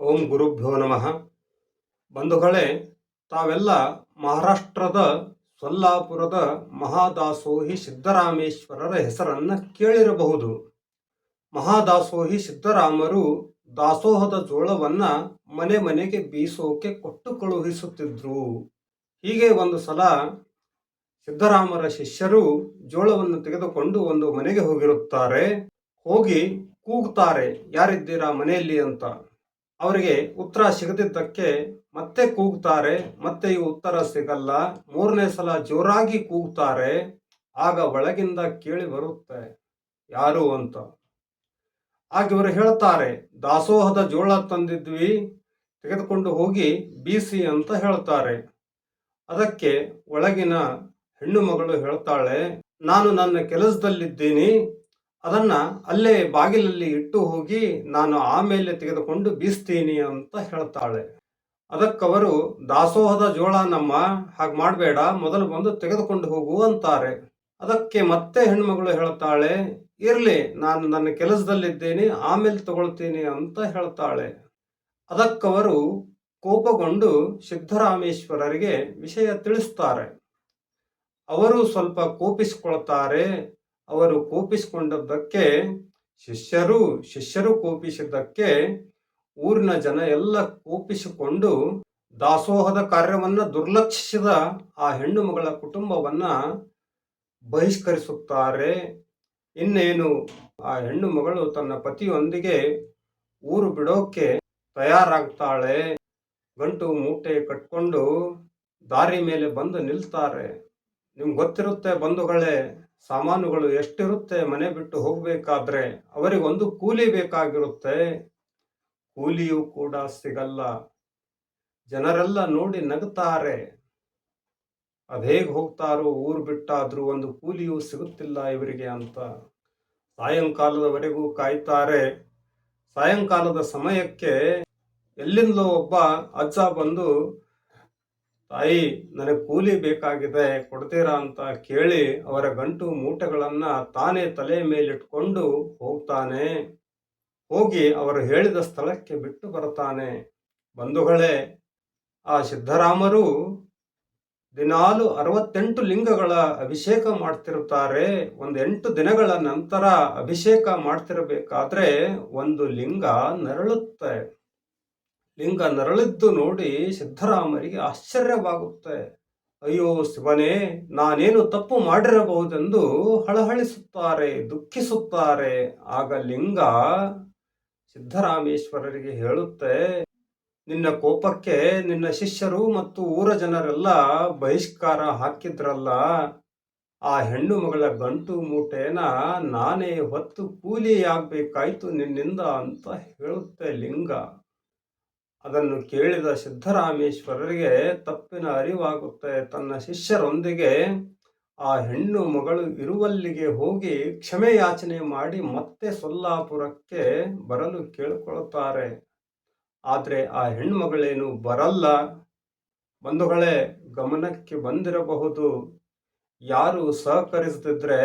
ಓಂ ಗುರುಭ್ಯೋ ನಮಃ. ಬಂಧುಗಳೇ, ತಾವೆಲ್ಲ ಮಹಾರಾಷ್ಟ್ರದ ಸೊಲ್ಲಾಪುರದ ಮಹಾದಾಸೋಹಿ ಸಿದ್ದರಾಮೇಶ್ವರರ ಹೆಸರನ್ನು ಕೇಳಿರಬಹುದು. ಮಹಾದಾಸೋಹಿ ಸಿದ್ದರಾಮರು ದಾಸೋಹದ ಜೋಳವನ್ನ ಮನೆ ಮನೆಗೆ ಬೀಸೋಕೆ ಕೊಟ್ಟು ಕಳುಹಿಸುತ್ತಿದ್ರು. ಹೀಗೆ ಒಂದು ಸಲ ಸಿದ್ದರಾಮರ ಶಿಷ್ಯರು ಜೋಳವನ್ನು ತೆಗೆದುಕೊಂಡು ಒಂದು ಮನೆಗೆ ಹೋಗಿರುತ್ತಾರೆ. ಹೋಗಿ ಕೂಗುತ್ತಾರೆ ಯಾರಿದ್ದೀರಾ ಮನೆಯಲ್ಲಿ? ಅಂತ. ಅವರಿಗೆ ಉತ್ತರ ಸಿಗದಿದ್ದಕ್ಕೆ ಮತ್ತೆ ಕೂಗ್ತಾರೆ, ಮತ್ತೆ ಈ ಉತ್ತರ ಸಿಗಲ್ಲ. ಮೂರನೇ ಸಲ ಜೋರಾಗಿ ಕೂಗ್ತಾರೆ, ಆಗ ಒಳಗಿಂದ ಕೇಳಿ ಬರುತ್ತೆ, ಯಾರು ಅಂತ. ಆಗ ಇವರು ಹೇಳ್ತಾರೆ, ದಾಸೋಹದ ಜೋಳ ತಂದಿದ್ವಿ, ತೆಗೆದುಕೊಂಡು ಹೋಗಿ ಬೀಸಿ ಅಂತ ಹೇಳ್ತಾರೆ. ಅದಕ್ಕೆ ಒಳಗಿನ ಹೆಣ್ಣು ಮಗಳು ಹೇಳ್ತಾಳೆ, ನಾನು ನನ್ನ ಕೆಲಸದಲ್ಲಿದ್ದೀನಿ ಅದನ್ನ ಅಲ್ಲೇ ಬಾಗಿಲಲ್ಲಿ ಇಟ್ಟು ಹೋಗಿ ನಾನು ಆಮೇಲೆ ತೆಗೆದುಕೊಂಡು ಬೀಸ್ತೀನಿ ಅಂತ ಹೇಳ್ತಾಳೆ. ಅದಕ್ಕವರು, ದಾಸೋಹದ ಜೋಳ ನಮ್ಮ, ಹಾಗೆ ಮಾಡಬೇಡ, ಮೊದಲು ಬಂದು ತೆಗೆದುಕೊಂಡು ಹೋಗು ಅಂತಾರೆ. ಅದಕ್ಕೆ ಮತ್ತೆ ಹೆಣ್ಮಗಳು ಹೇಳ್ತಾಳೆ, ಇರಲಿ, ನಾನು ನನ್ನ ಕೆಲಸದಲ್ಲಿದ್ದೇನೆ, ಆಮೇಲೆ ತಗೊಳ್ತೀನಿ ಅಂತ ಹೇಳ್ತಾಳೆ. ಅದಕ್ಕವರು ಕೋಪಗೊಂಡು ಸಿದ್ಧರಾಮೇಶ್ವರರಿಗೆ ವಿಷಯ ತಿಳಿಸ್ತಾರೆ. ಅವರು ಸ್ವಲ್ಪ ಕೋಪಿಸಿಕೊಳ್ತಾರೆ ಅವರು ಕೋಪಿಸಿಕೊಂಡದ್ದಕ್ಕೆ ಶಿಷ್ಯರು ಶಿಷ್ಯರು ಕೋಪಿಸಿದ್ದಕ್ಕೆ ಊರಿನ ಜನ ಎಲ್ಲ ಕೋಪಿಸಿಕೊಂಡು ದಾಸೋಹದ ಕಾರ್ಯವನ್ನ ದುರ್ಲಕ್ಷಿಸಿದ ಆ ಹೆಣ್ಣು ಮಗಳ ಕುಟುಂಬವನ್ನ ಬಹಿಷ್ಕರಿಸುತ್ತಾರೆ. ಇನ್ನೇನು, ಆ ಹೆಣ್ಣು ಮಗಳು ತನ್ನ ಪತಿಯೊಂದಿಗೆ ಊರು ಬಿಡೋಕೆ ತಯಾರಾಗ್ತಾಳೆ. ಗಂಟು ಮೂಟೆ ಕಟ್ಕೊಂಡು ದಾರಿ ಮೇಲೆ ಬಂದು ನಿಲ್ತಾರೆ. ನಿಮ್ಗೆ ಗೊತ್ತಿರುತ್ತೆ ಬಂಧುಗಳೇ, ಸಾಮಾನುಗಳು ಎಷ್ಟಿರುತ್ತೆ ಮನೆ ಬಿಟ್ಟು ಹೋಗಬೇಕಾದ್ರೆ ಅವರಿಗೊಂದು ಕೂಲಿ ಬೇಕಾಗಿರುತ್ತೆ. ಕೂಲಿಯೂ ಕೂಡ ಸಿಗಲ್ಲ. ಜನರೆಲ್ಲ ನೋಡಿ ನಗುತ್ತಾರೆ ಅದೇಗ್ ಹೋಗ್ತಾರೋ ಊರು ಬಿಟ್ಟಾದ್ರೂ ಒಂದು ಕೂಲಿಯೂ ಸಿಗುತ್ತಿಲ್ಲ ಇವರಿಗೆ ಅಂತ. ಸಾಯಂಕಾಲದವರೆಗೂ ಕಾಯ್ತಾರೆ. ಸಾಯಂಕಾಲದ ಸಮಯಕ್ಕೆ ಎಲ್ಲಿಂದಲೋ ಒಬ್ಬ ಅಜ್ಜ ಬಂದು ತಾಯಿ, ನನಗೆ ಕೂಲಿ ಬೇಕಾಗಿದೆ, ಕೊಡ್ತೀರಾ ಅಂತ ಕೇಳಿ ಅವರ ಗಂಟು ಮೂಟೆಗಳನ್ನ ತಾನೇ ತಲೆ ಮೇಲಿಟ್ಕೊಂಡು ಹೋಗ್ತಾನೆ. ಹೋಗಿ ಅವರು ಹೇಳಿದ ಸ್ಥಳಕ್ಕೆ ಬಿಟ್ಟು ಬರ್ತಾನೆ. ಬಂಧುಗಳೇ, ಆ ಸಿದ್ದರಾಮರು ದಿನಾಲು ಅರವತ್ತೆಂಟು ಲಿಂಗಗಳ ಅಭಿಷೇಕ ಮಾಡ್ತಿರುತ್ತಾರೆ. ಒಂದು ಎಂಟು ದಿನಗಳ ನಂತರ ಅಭಿಷೇಕ ಮಾಡ್ತಿರಬೇಕಾದ್ರೆ ಒಂದು ಲಿಂಗ ನರಳುತ್ತೆ. ಲಿಂಗ ನರಳಿದ್ದು ನೋಡಿ ಸಿದ್ಧರಾಮರಿಗೆ ಆಶ್ಚರ್ಯವಾಗುತ್ತೆ. ಅಯ್ಯೋ ಶಿವನೇ, ನಾನೇನು ತಪ್ಪು ಮಾಡಿರಬಹುದೆಂದು ಹಳಹಳಿಸುತ್ತಾರೆ, ದುಃಖಿಸುತ್ತಾರೆ. ಆಗ ಲಿಂಗ ಸಿದ್ಧರಾಮೇಶ್ವರರಿಗೆ ಹೇಳುತ್ತೆ, ನಿನ್ನ ಕೋಪಕ್ಕೆ ನಿನ್ನ ಶಿಷ್ಯರು ಮತ್ತು ಊರ ಜನರೆಲ್ಲ ಬಹಿಷ್ಕಾರ ಹಾಕಿದ್ರಲ್ಲ, ಆ ಹೆಣ್ಣು ಮಗಳ ಗಂಟು ಮೂಟೇನ ನಾನೇ ಹೊತ್ತು ಕೂಲಿಯಾಗಬೇಕಾಯ್ತು ನಿನ್ನಿಂದ ಅಂತ ಹೇಳುತ್ತೆ ಲಿಂಗ. ಅದನ್ನು ಕೇಳಿದ ಸಿದ್ದರಾಮೇಶ್ವರರಿಗೆ ತಪ್ಪಿನ ಅರಿವಾಗುತ್ತೆ. ತನ್ನ ಶಿಷ್ಯರೊಂದಿಗೆ ಆ ಹೆಣ್ಣು ಮಗಳು ಇರುವಲ್ಲಿಗೆ ಹೋಗಿ ಕ್ಷಮೆ ಯಾಚನೆ ಮಾಡಿ ಮತ್ತೆ ಸೊಲ್ಲಾಪುರಕ್ಕೆ ಬರಲು ಕೇಳಿಕೊಳ್ಳುತ್ತಾರೆ. ಆದರೆ ಆ ಹೆಣ್ಮಗಳೇನು ಬರಲ್ಲ. ಬಂಧುಗಳೇ, ಗಮನಕ್ಕೆ ಬಂದಿರಬಹುದು. ಯಾರು ಸಹಕರಿಸದಿದ್ರೆ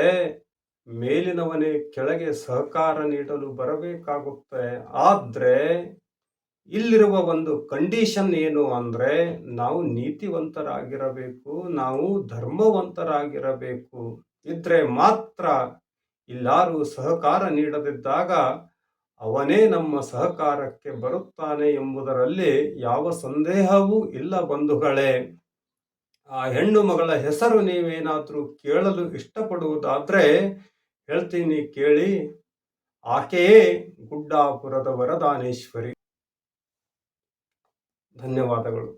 ಮೇಲಿನವನೇ ಕೆಳಗೆ ಸಹಕಾರ ನೀಡಲು ಬರಬೇಕಾಗುತ್ತೆ. ಆದ್ರೆ ಇಲ್ಲಿರುವ ಒಂದು ಕಂಡೀಷನ್ ಏನು ಅಂದ್ರೆ ನಾವು ನೀತಿವಂತರಾಗಿರಬೇಕು, ನಾವು ಧರ್ಮವಂತರಾಗಿರಬೇಕು. ಇದ್ರೆ ಮಾತ್ರ ಇಲ್ಲಾರು ಸಹಕಾರ ನೀಡದಿದ್ದಾಗ ಅವನೇ ನಮ್ಮ ಸಹಕಾರಕ್ಕೆ ಬರುತ್ತಾನೆ ಎಂಬುದರಲ್ಲಿ ಯಾವ ಸಂದೇಹವೂ ಇಲ್ಲ ಬಂಧುಗಳೇ. ಆ ಹೆಣ್ಣು ಮಗಳ ಹೆಸರು ನೀವೇನಾದರೂ ಕೇಳಲು ಇಷ್ಟಪಡುವುದಾದ್ರೆ ಹೇಳ್ತೀನಿ ಕೇಳಿ, ಆಕೆಯೇ ಗುಡ್ಡಾಪುರದ ವರದಾನೇಶ್ವರಿ. ಧನ್ಯವಾದಗಳು